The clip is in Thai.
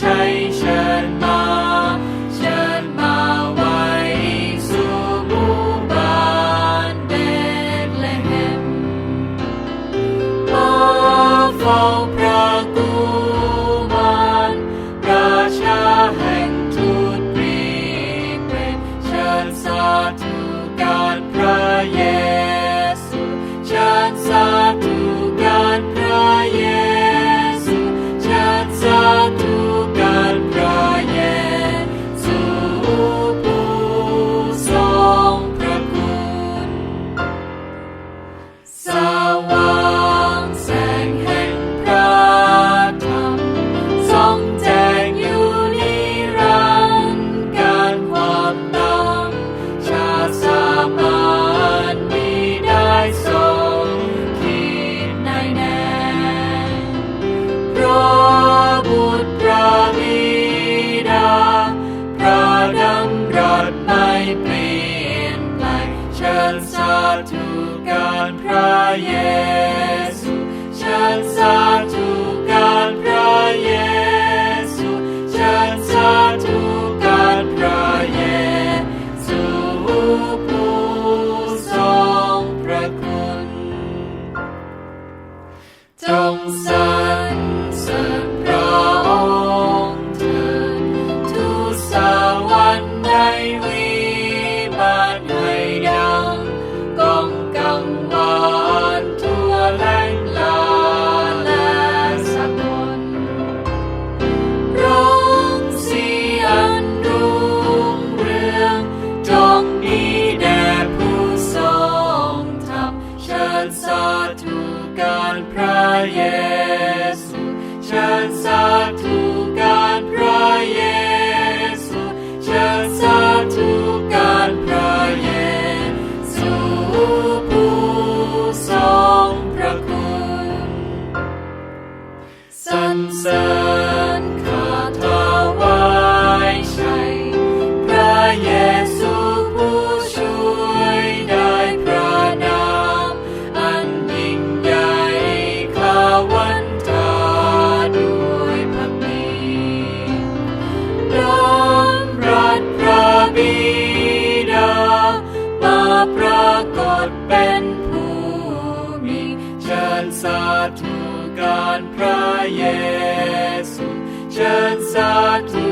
ชัยเชิญมาเชิญมาไว้สู่หมู่บานเด็กและเหมมาเฝ้ and praying. ปรากฏเป็นผู้มีเชิญสาธุการพระเยซูเชิญสาธุ